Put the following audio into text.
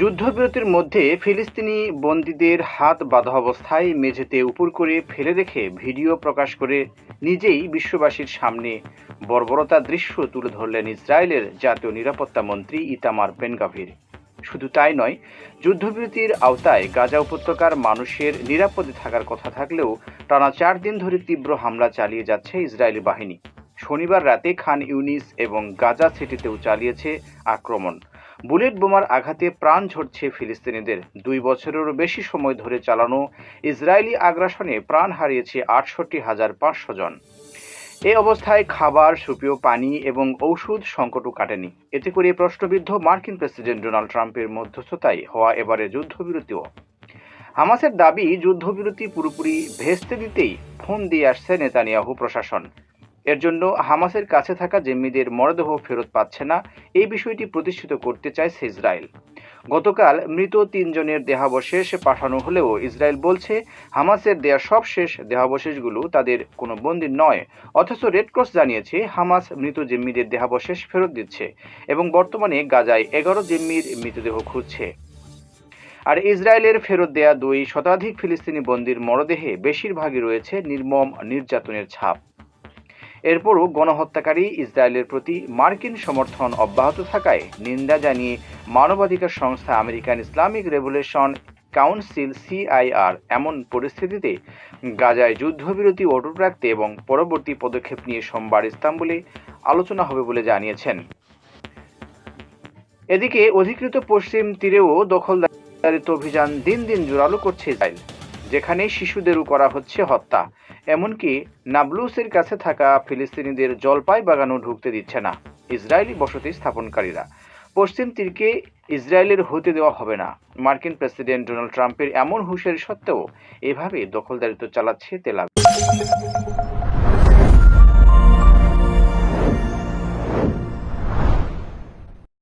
যুদ্ধবিরতির মধ্যে ফিলিস্তিনি বন্দীদের হাত বাঁধা অবস্থায় মেঝেতে উপর করে ফেলে রেখে ভিডিও প্রকাশ করে নিজেই বিশ্ববাসীর সামনে বর্বরতার দৃশ্য তুলে ধরলেন ইসরায়েলের জাতীয় নিরাপত্তা মন্ত্রী ইতামার বেনগাভির। শুধু তাই নয়, যুদ্ধবিরতির আওতায় গাজা উপত্যকার মানুষের নিরাপদে থাকার কথা থাকলেও টানা চার দিন ধরে তীব্র হামলা চালিয়ে যাচ্ছে ইসরায়েলি বাহিনী। শনিবার রাতে খান ইউনিস এবং গাজা সিটিতেও চালিয়েছে আক্রমণ। বুলেট বোমার আঘাতে প্রাণ ঝরছে ফিলিস্তিনিদের। দুই বছরেরও বেশি সময় ধরে চালানো ইসরায়েলি আগ্রাসনে প্রাণ হারিয়েছে আটষট্টি হাজার পাঁচশো জন। এ অবস্থায় খাবার, সুপেয় পানি এবং ঔষধ সংকটও কাটেনি। এতে করে প্রশ্নবিদ্ধ মার্কিন প্রেসিডেন্ট ডোনাল্ড ট্রাম্পের মধ্যস্থতায় হওয়া এবারে যুদ্ধবিরতিও। হামাসের দাবি, যুদ্ধবিরতি পুরোপুরি ভেস্তে দিতেই ফোন দিয়ে আসছে নেতানিয়াহু প্রশাসন। এর জন্য হামাসের কাছে থাকা জিম্মিদের মরদেহ ফেরত পাচ্ছে না। এই বিষয়টি প্রতিষ্ঠিত করতে চাইছে ইসরায়েল গতকাল মৃত তিনজনের দেহাবশেষ পাঠানো হলেও ইসরায়েল বলছে, হামাসের দেয়া সব শেষ দেহাবশেষগুলো তাদের কোনো বন্দির নয়। অথচ রেড ক্রস জানিয়েছে, হামাস মৃত জিম্মিদের দেহাবশেষ ফেরত দিচ্ছে এবং বর্তমানে গাজায় এগারো জিম্মির মৃতদেহ খুঁজছে। আর ইসরায়েলের ফেরত দেয়া দুই শতাধিক ফিলিস্তিনি বন্দির মরদেহে বেশিরভাগই রয়েছে নির্মম নির্যাতনের ছাপ। এরপরও গণহত্যাকারী ইসরায়েলের প্রতি মার্কিন সমর্থন অব্যাহত থাকায় নিন্দা জানিয়ে মানবাধিকার সংস্থা American Islamic revolution council CIR এমন পরিস্থিতিতে গাজায় যুদ্ধবিরতি অটুট রাখতে এবং পরবর্তী পদক্ষেপ নিয়ে সোমবার ইস্তাম্বুলে আলোচনা হবে বলে জানিয়েছেন। এদিকে অধিকৃত পশ্চিম তীরেও দখলদারিত্ব অভিযান দিন দিন জোরালো করছে ইসরায়েল। যেখানে শিশুদেরও করা হচ্ছে হত্যা। এমনকি নাবলুসের কাছে থাকা ফিলিস্তিনিদের জলপাই বাগানও ঢুকতে দিচ্ছে না, ইসরায়েলি বসতি স্থাপনকারীরা। পশ্চিম তীরকে ইসরায়েলের হতে দেওয়া হবে না। মার্কিন প্রেসিডেন্ট ডোনাল্ড ট্রাম্পের এমন হুশের সত্ত্বেও এভাবে দখলদারিত্ব চালাচ্ছে তেলাবিব